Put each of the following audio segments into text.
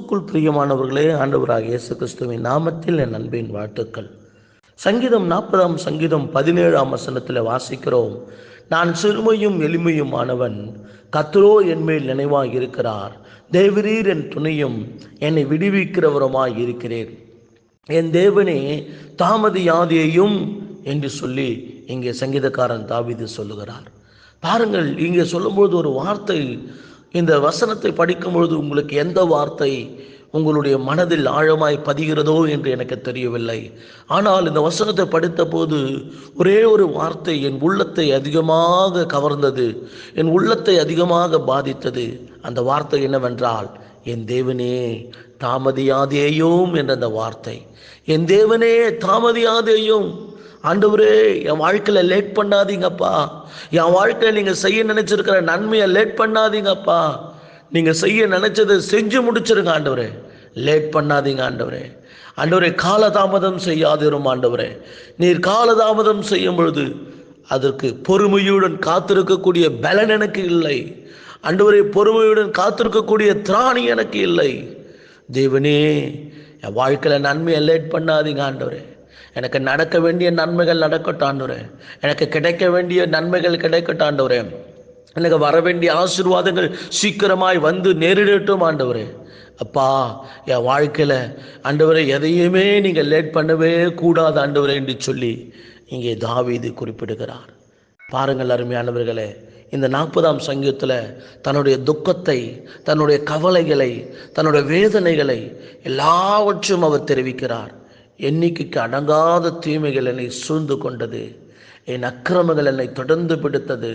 கிறிஸ்துவுக்குள் பிரியமானவர்களே ஆண்டவராக இயேசு கிறிஸ்துவின் நாமத்தில் என் அன்பின் வாழ்த்துக்கள். சங்கீதம் நாற்பதாம் சங்கீதம் பதினேழாம் வசனத்தில் வாசிக்கிறோம். நான் சிறுமையும் எளிமையுமானவன் கத்ரோ என் மேல் இருக்கிறார். தேவரீர் என் துணையும் என்னை விடுவிக்கிறவருமாய் இருக்கிறேன் என் தேவனே தாமதியாதேயும் என்று சொல்லி இங்கே சங்கீதக்காரன் தாவிது சொல்லுகிறார். பாருங்கள் இங்கே சொல்லும்போது ஒரு வார்த்தை இந்த வசனத்தை படிக்கும்பொழுது உங்களுக்கு எந்த வார்த்தை உங்களுடைய மனதில் ஆழமாய் பதிகிறதோ என்று எனக்கு தெரியவில்லை. ஆனால் இந்த வசனத்தை படித்த போது ஒரே ஒரு வார்த்தை என் உள்ளத்தை அதிகமாக கவர்ந்தது என் உள்ளத்தை அதிகமாக பாதித்தது. அந்த வார்த்தை என்னவென்றால் என் தேவனே தாமதியாதேயும் என்ற அந்த வார்த்தை. என் தேவனே தாமதியாதேயும் ஆண்டவரே என் வாழ்க்கையில் லேட் பண்ணாதீங்கப்பா. என் வாழ்க்கையில் நீங்கள் செய்ய நினைச்சிருக்கிற நன்மையை லேட் பண்ணாதீங்கப்பா. நீங்கள் செய்ய நினைச்சதை செஞ்சு முடிச்சிருங்க ஆண்டவரே. லேட் பண்ணாதீங்க ஆண்டவரே. ஆண்டவரே காலதாமதம் செய்யாதிரும் ஆண்டவரே. நீர் காலதாமதம் செய்யும் பொழுது அதற்கு பொறுமையுடன் காத்திருக்கக்கூடிய பலன் எனக்கு இல்லை. ஆண்டவரே பொறுமையுடன் காத்திருக்கக்கூடிய திராணி எனக்கு இல்லை. தேவனே என் வாழ்க்கையில் நன்மையை லேட் பண்ணாதீங்க ஆண்டவரே. எனக்கு நடக்க வேண்டிய நன்மைகள் நடக்கட்டும் எனக்கு கிடைக்க வேண்டிய நன்மைகள் கிடைக்கட்டும் எனக்கு வர வேண்டிய ஆசீர்வாதங்கள் சீக்கிரமாய் வந்து நேரிடட்டும் ஆண்டவரே. அப்பா என் வாழ்க்கையில் ஆண்டவரை எதையுமே நீங்கள் லேட் பண்ணவே கூடாது ஆண்டவரே என்று சொல்லி இங்கே தாவீது குறிப்பிடுகிறார். பாருங்கள் அருமையானவர்களே இந்த நாற்பதாம் சங்கீதத்தில் தன்னுடைய துக்கத்தை தன்னுடைய கவலைகளை தன்னுடைய வேதனைகளை எல்லாவற்றையும் அவர் தெரிவிக்கிறார். எண்ணிக்கைக்கு அடங்காத தீமைகள் என்னை சூழ்ந்து கொண்டது. என் அக்கிரமங்கள் என்னை தொடர்ந்து பிடித்தது.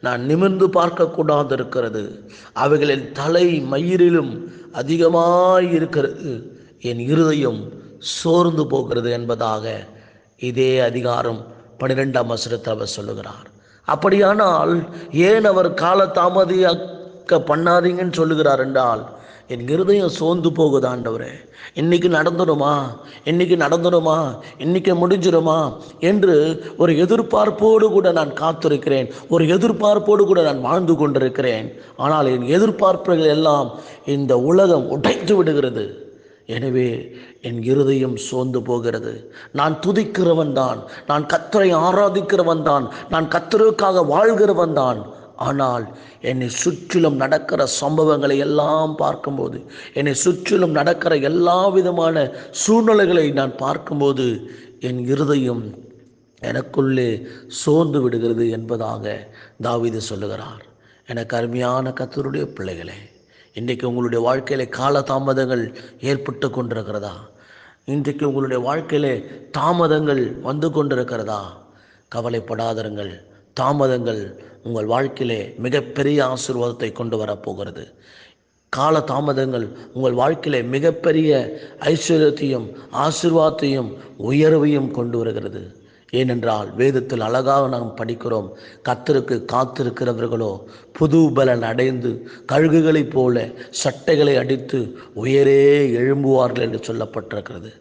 நான் நிமிர்ந்து பார்க்கக்கூடாது இருக்கிறது அவைகளின் தலை மயிரிலும் அதிகமாய் இருக்கிறது. என் இருதயம் சோர்ந்து போகிறது என்பதாக இதே அதிகாரம் பன்னிரெண்டாம் வசனத்தில் அவர் சொல்லுகிறார். அப்படியானால் ஏன் அவர் கால தாமதியாக்க பண்ணாதீங்கன்னு சொல்லுகிறார் என்றால் என் இருதயம் சோர்ந்து போகுது ஆண்டவரே. இன்னைக்கு நடந்துடுமா? இன்னைக்கு நடந்துடுமா? இன்னைக்கு முடிஞ்சிடுமா? என்று ஒரு எதிர்பார்ப்போடு கூட நான் காத்திருக்கிறேன். ஒரு எதிர்பார்ப்போடு கூட நான் வாழ்ந்து கொண்டிருக்கிறேன். ஆனால் என் எதிர்பார்ப்புகள் எல்லாம் இந்த உலகம் உடைத்து விடுகிறது. எனவே என் இருதயம் சோர்ந்து போகிறது. நான் துதிக்கிறவன் தான். நான் கத்தரை ஆராதிக்கிறவன் தான். நான் கத்தருக்காக வாழ்கிறவன் தான். ஆனால் என்னை சுற்றிலும் நடக்கிற சம்பவங்களை எல்லாம் பார்க்கும்போது என்னை சுற்றிலும் நடக்கிற எல்லா விதமான சூழ்நிலைகளை நான் பார்க்கும்போது என் இருதயம் எனக்குள்ளே சோர்ந்து விடுகிறது என்பதாக தாவிது சொல்லுகிறார். எனக்கு அருமையான கத்தருடைய பிள்ளைகளே இன்றைக்கு உங்களுடைய வாழ்க்கையில் கால தாமதங்கள் ஏற்பட்டு கொண்டிருக்கிறதா? இன்றைக்கு உங்களுடைய வாழ்க்கையில் தாமதங்கள் வந்து கொண்டிருக்கிறதா? கவலைப்படாதருங்கள். தாமதங்கள் உங்கள் வாழ்க்கையிலே மிகப்பெரிய ஆசீர்வாதத்தை கொண்டு வரப்போகிறது. கால தாமதங்கள் உங்கள் வாழ்க்கையிலே மிகப்பெரிய ஐஸ்வர்யத்தையும் ஆசீர்வாதத்தையும் உயர்வையும் கொண்டு வருகிறது. ஏனென்றால் வேதத்தில் அழகாக நாம் படிக்கிறோம் கத்தருக்கு காத்திருக்கிறவர்களோ புது பலன் அடைந்து கழுகுகளைப் போல சட்டைகளை அடித்து உயரே எழும்புவார்கள் என்று சொல்லப்பட்டிருக்கிறது.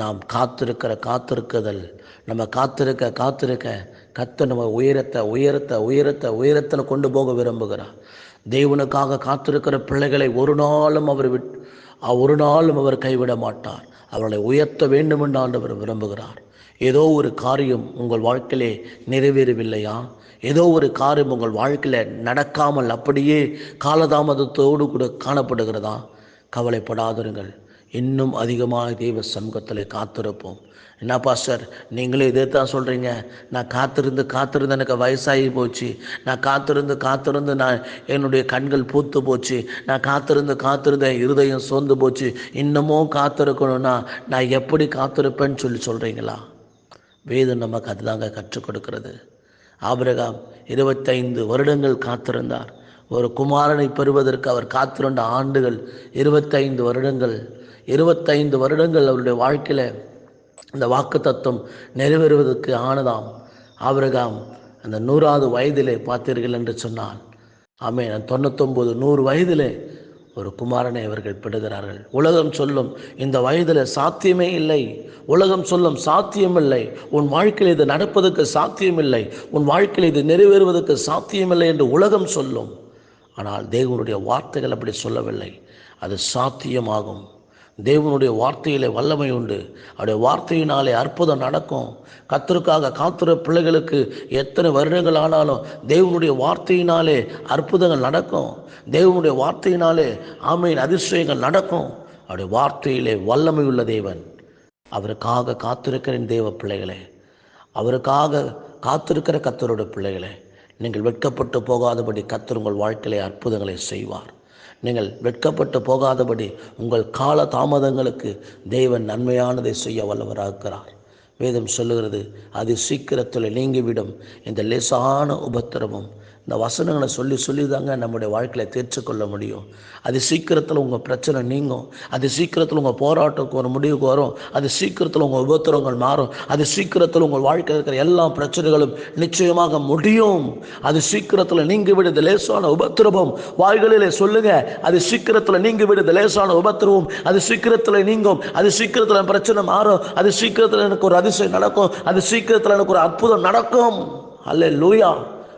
நாம் காத்திருக்கிற காத்திருக்குதல். நம்ம காத்திருக்க காத்திருக்க கத்த நம்ம உயரத்தை உயரத்தை உயரத்தை உயரத்தில் கொண்டு போக விரும்புகிறார். தேவனுக்காக காத்திருக்கிற பிள்ளைகளை ஒரு நாளும் அவர் விட் ஒரு நாளும் அவர் கைவிட மாட்டார். அவர்களை உயர்த்த வேண்டும் என்று ஆண்டவர் விரும்புகிறார். ஏதோ ஒரு காரியம் உங்கள் வாழ்க்கையிலே நிறைவேறவில்லையா? ஏதோ ஒரு காரியம் உங்கள் வாழ்க்கையில் நடக்காமல் அப்படியே காலதாமதத்தோடு கூட காணப்படுகிறதா? கவலைப்படாதிருங்கள். இன்னும் அதிகமாக தெய்வ சமூகத்தில் காத்திருப்போம். என்ன பாஸ்டர் நீங்களே இதே தான் சொல்கிறீங்க நான் காத்திருந்து காத்திருந்து எனக்கு வயசாகி போச்சு. நான் காத்திருந்து காத்திருந்து நான் என்னுடைய கண்கள் பூத்து போச்சு. நான் காத்திருந்து காத்திருந்து என் இருதயம் சோர்ந்து போச்சு. இன்னமும் காத்திருக்கணும்னா நான் எப்படி காத்திருப்பேன்னு சொல்லி சொல்கிறீங்களா வேதம் நமக்கு அதுதாங்க கற்றுக் கொடுக்கிறது. ஆபிரகாம் இருபத்தைந்து வருடங்கள் காத்திருந்தார். ஒரு குமாரனை பெறுவதற்கு அவர் காத்திருந்த ஆண்டுகள் இருபத்தைந்து வருடங்கள். இருபத்தைந்து வருடங்கள் அவருடைய வாழ்க்கையில் இந்த வாக்கு தத்துவம் நிறைவேறுவதற்கு ஆனதாம். ஆபிரகாம் அந்த நூறாவது வயதிலே பார்த்தீர்கள் என்று சொன்னால் ஆமே தொண்ணூத்தொம்பது நூறு வயதிலே ஒரு குமாரனை அவர்கள் பெறுகிறார்கள். உலகம் சொல்லும் இந்த வயதில் சாத்தியமே இல்லை. உலகம் சொல்லும் சாத்தியமில்லை. உன் வாழ்க்கையில் இது நடப்பதற்கு சாத்தியமில்லை. உன் வாழ்க்கையில் இது நிறைவேறுவதற்கு சாத்தியமில்லை என்று உலகம் சொல்லும். ஆனால் தேவனுடைய வார்த்தைகள் அப்படி சொல்லவில்லை. அது சாத்தியமாகும். தேவனுடைய வார்த்தையிலே வல்லமை உண்டு. அவருடைய வார்த்தையினாலே அற்புதம் நடக்கும். கத்தருக்காக காத்துற பிள்ளைகளுக்கு எத்தனை வருடங்கள் ஆனாலும் தேவனுடைய வார்த்தையினாலே அற்புதங்கள் நடக்கும். தேவனுடைய வார்த்தையினாலே ஆமையின் அதிசயங்கள் நடக்கும். அவருடைய வார்த்தையிலே வல்லமை உள்ள தேவன். அவருக்காக காத்திருக்கிறேன் தேவ பிள்ளைகளே அவருக்காக காத்திருக்கிற கத்தருடைய பிள்ளைகளே நீங்கள் வெட்கப்பட்டு போகாதபடி கத்தர் உங்கள் வாழ்க்கையிலே அற்புதங்களை செய்வார். நீங்கள் வெட்கப்பட்டு போகாதபடி உங்கள் கால தாமதங்களுக்கு தேவன் நன்மையானதை செய்ய வல்லவராகிறார் வேதம் சொல்லுகிறது அது சீக்கிரத்தில் நீங்கிவிடும் இந்த லேசான உபத்திரமும் இந்த வசனங்களை சொல்லி சொல்லி தாங்க நம்முடைய வாழ்க்கையில் தேர்ச்சிக்கொள்ள முடியும் அது சீக்கிரத்தில் உங்கள் பிரச்சனை நீங்கும் அது சீக்கிரத்தில் உங்கள் போராட்டத்துக்கு ஒரு முடிவுக்கு வரும் அது சீக்கிரத்தில் உங்கள் உபத்திரங்கள் மாறும் அது சீக்கிரத்தில் உங்கள் வாழ்க்கையில் இருக்கிற எல்லா பிரச்சனைகளும் நிச்சயமாக முடியும் அது சீக்கிரத்தில் நீங்கி விடுது லேசான உபத்திரவம் வாய்களிலே சொல்லுங்க அது சீக்கிரத்தில் நீங்கி விடுது லேசான உபத்திரவம் அது சீக்கிரத்தில் நீங்கும் அது சீக்கிரத்தில் பிரச்சனை மாறும் அது சீக்கிரத்தில் எனக்கு ஒரு அதிசயம் நடக்கும் அது சீக்கிரத்தில் எனக்கு ஒரு அற்புதம் நடக்கும் அல்ல லூயா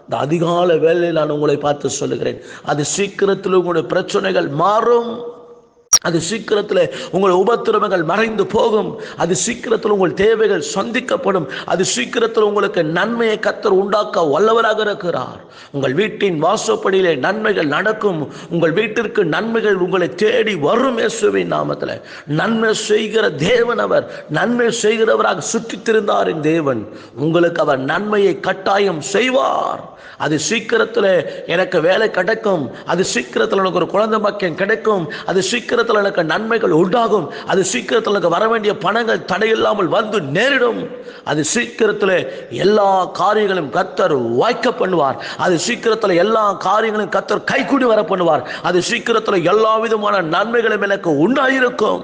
இந்த அதிகால வேலையில் நான் உங்களை பார்த்து சொல்லுகிறேன். அது சீக்கிரத்தில் உங்களுடைய பிரச்சனைகள் மாறும். அது சீக்கிரத்தில் உங்கள் உபத்திரவங்கள் மறைந்து போகும். அது சீக்கிரத்தில் உங்கள் தேவைகள் சந்திக்கப்படும். அது சீக்கிரத்தில் உங்களுக்கு நன்மையை கத்தர் உண்டாக்க வல்லவராக இருக்கிறார். உங்கள் வீட்டின் வாசப்படியிலே நன்மைகள் நடக்கும். உங்கள் வீட்டிற்கு நன்மைகள் உங்களை தேடி வரும் இயேசுவின் நாமத்தில். நன்மை செய்கிற தேவன் அவர். நன்மை செய்கிறவராக சுற்றித் திருந்தார் என் தேவன். உங்களுக்கு அவர் நன்மையை கட்டாயம் செய்வார். அது சீக்கிரத்தில் எனக்கு வேலை கிடைக்கும். அது சீக்கிரத்தில் எனக்கு ஒரு குழந்தை பாக்கியம் கிடைக்கும். அது சீக்கிரத்தில் எனக்கு நன்மைகள் உண்டாகும். அது சீக்கிரத்தில் எனக்கு வர வேண்டிய பணங்கள் தடையில்லாமல் வந்து நேரிடும். அது சீக்கிரத்தில் எல்லா காரியங்களும் கத்தர் வாய்க்க பண்ணுவார். அது சீக்கிரத்தில் எல்லா காரியங்களும் கத்தர் கைக்கூடி வர பண்ணுவார். அது சீக்கிரத்தில் எல்லா விதமான நன்மைகளும் எனக்கு உண்டாயிருக்கும்.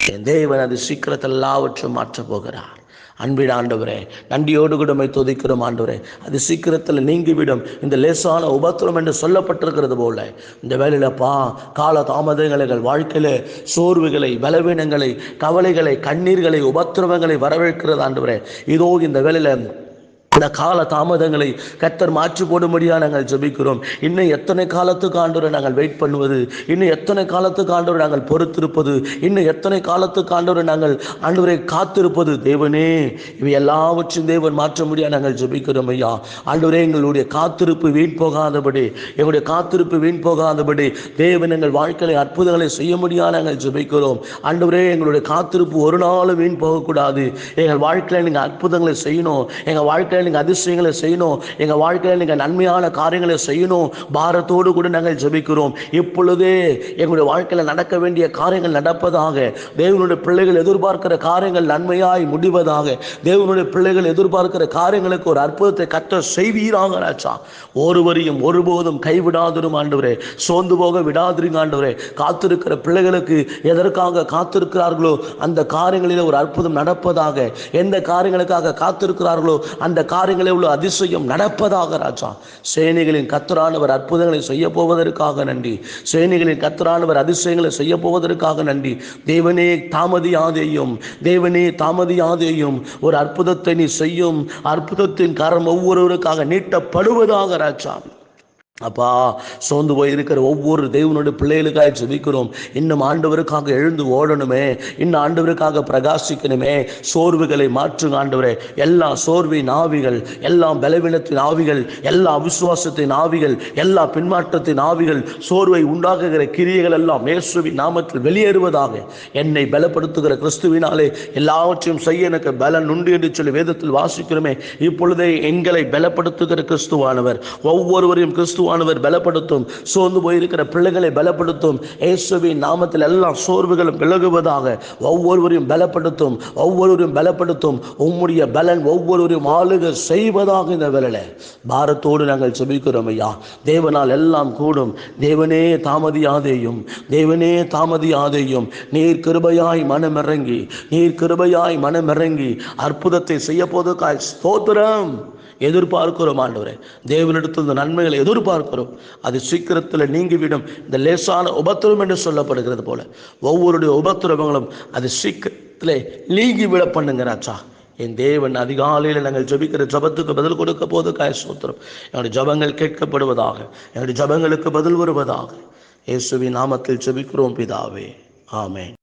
என் தேவன் அது சீக்கிரத்தில் எல்லாவற்றும் மாற்றப் போகிறார். அன்பின் ஆண்டவரே நன்றியோடு கூடமை துதிக்கிறோம் ஆண்டவரே. அது சீக்கிரத்தில் நீங்கிவிடும். இந்த லேசான உபத்திரம் என்று சொல்லப்பட்டிருக்கிறது போல. இந்த வேலையில் பா கால தாமதங்களை எங்கள் சோர்வுகளை பலவீனங்களை கவலைகளை கண்ணீர்களை உபத்திரவங்களை வரவேற்கிறது ஆண்டவரே. இதோ இந்த வேலையில் இந்த கால தாமதங்களை கத்தர் மாற்றி போடும்படியாக நாங்கள் ஜெபிக்கிறோம். இன்னும் எத்தனை காலத்துக்கு ஆண்டவரை நாங்கள் வெயிட் பண்ணுவது? இன்னும் எத்தனை காலத்துக்கு ஆண்டவரை நாங்கள் பொறுத்திருப்பது? இன்னும் எத்தனை காலத்துக்கு ஆண்டவரை நாங்கள் ஆண்டவரை காத்திருப்பது? தேவனே இவை எல்லாவற்றையும் தேவன் மாற்ற முடியாது நாங்கள் ஜெபிக்கிறோம் ஐயா. ஆண்டவரே எங்களுடைய காத்திருப்பு வீண் போகாதபடி எங்களுடைய காத்திருப்பு வீண் போகாதபடி தேவன் எங்கள் வாழ்க்கையில அற்புதங்களை செய்ய முடியாது நாங்கள் ஜெபிக்கிறோம். ஆண்டவரே எங்களுடைய காத்திருப்பு ஒரு நாளும் வீண் போகக்கூடாது. எங்கள் வாழ்க்கையில் நீங்கள் அற்புதங்களை செய்யணும். எங்கள் வாழ்க்கையில் நீங்கள் அதிசயங்களை செய்யணும். எங்கள் வாழ்க்கையில் நீங்கள் நன்மையான காரியங்களை செய்யணும். பாரத்தோடு கூட நாங்கள் ஜபிக்கிறோம். இப்பொழுதே எங்களுடைய வாழ்க்கையில் நடக்க வேண்டிய காரியங்கள் நடப்பதாக தேவனுடைய பிள்ளைகள் எதிர்பார்க்கிற காரியங்கள் நன்மையாய் முடிவதாக தேவனுடைய பிள்ளைகள் எதிர்பார்க்கிற காரியங்களுக்கு ஒரு அற்புதத்தை கத்த செய்வீராக ராஜா. ஒருவரையும் ஒருபோதும் கைவிடாதிரும் ஆண்டவரே. சோர்ந்து போக விடாதிருங்க ஆண்டவரே. காத்திருக்கிற பிள்ளைகளுக்கு எதற்காக காத்திருக்கிறார்களோ அந்த காரியங்களில் ஒரு அற்புதம் நடப்பதாக எந்த காரியங்களுக்காக காத்திருக்கிறார்களோ அந்த காரியங்களில் உள்ள அதிசயம் நடப்பதாக ராஜா. சேனைகளின் கத்தரானவர் அற்புதங்களை செய்ய போவதற்காக நன்றி. சேனைகளின் கத்தரானவர் அதிசயங்களை செய்ய போவதற்காக நன்றி. தேவனே தாமதியாதேயும். தேவனே தாமதியாதேயும். ஒரு அற்புதத்தை நீ செய்யும். அற்புதத்தின் காரணம் ஒவ்வொருவருக்காக நீட்டப்படுவதாக ராஜா. அப்பா சோர்ந்து போய் இருக்கிற ஒவ்வொரு தெய்வனுடைய பிள்ளைகளுக்காக ஜெபிக்கிறோம். இன்னும் ஆண்டவருக்காக எழுந்து ஓடணுமே. இன்னும் ஆண்டவருக்காக பிரகாசிக்கணுமே. சோர்வுகளை மாற்றுங்க ஆண்டவரே. எல்லா சோர்வின் ஆவிகள் எல்லா பலவீனத்தின் ஆவிகள் எல்லா அவிசுவாசத்தின் ஆவிகள் எல்லா பின்மாற்றத்தின் ஆவிகள் சோர்வை உண்டாக்குகிற கிரியைகள் எல்லாம் மேசுவின் நாமத்தில் வெளியேறுவதாக என்னை பலப்படுத்துகிற கிறிஸ்துவினாலே எல்லாவற்றையும் செய்ய எனக்கு பலன் உண்டு என்று சொல்லி வேதத்தில் வாசிக்கிறோமே. இப்பொழுதே எங்களை பலப்படுத்துகிற கிறிஸ்துவானவர். ஒவ்வொருவரையும் கிறிஸ்துவ இயேசுவானவர் பலப்படுத்தும். சோர்ந்து போயிருக்கிற பிள்ளைகளை பலப்படுத்தும். இயேசுவின் நாமத்தில் எல்லா சோர்வுகளும் விலகுவதாக ஒவ்வொருவரையும் பலப்படுத்தும். ஒவ்வொருவரையும் பலப்படுத்தும். உம்முடைய பலன் ஒவ்வொருவரையும் ஆளுக செய்வதாக இந்த வேலையில் பாரத்தோடு நாங்கள் செபிக்கிறோம் ஐயா. தேவனால் எல்லாம் கூடும். தேவனே தாமதியாதேயும். தேவனே தாமதியாதேயும். நீர் கிருபையாய் மனமிறங்கி. நீர் கிருபையாய் மனமிறங்கி. அற்புதத்தை செய்ய போதுக்காய் ஸ்தோத்திரம். எதிர்பார்க்கிறோம் ஆண்டவரே. தேவனிடத்தில் இந்த நன்மைகளை எதிர்பார்க்கிறோம். அது சீக்கிரத்தில் நீங்கிவிடும். இந்த லேசான உபத்திரம் என்று சொல்லப்படுகிறது போல. ஒவ்வொருடைய உபத்திரவங்களும் அது சீக்கிரத்தில் நீங்கிவிட பண்ணுங்கிறாச்சா? என் தேவன் அதிகாலையில் நாங்கள் ஜபிக்கிற ஜபத்துக்கு பதில் கொடுக்க போது காய எங்களுடைய என்னுடைய ஜபங்கள் கேட்கப்படுவதாக என்னுடைய ஜபங்களுக்கு பதில் வருவதாக. இயேசுவின் நாமத்தில் ஜபிக்கிறோம் பிதாவே. ஆமே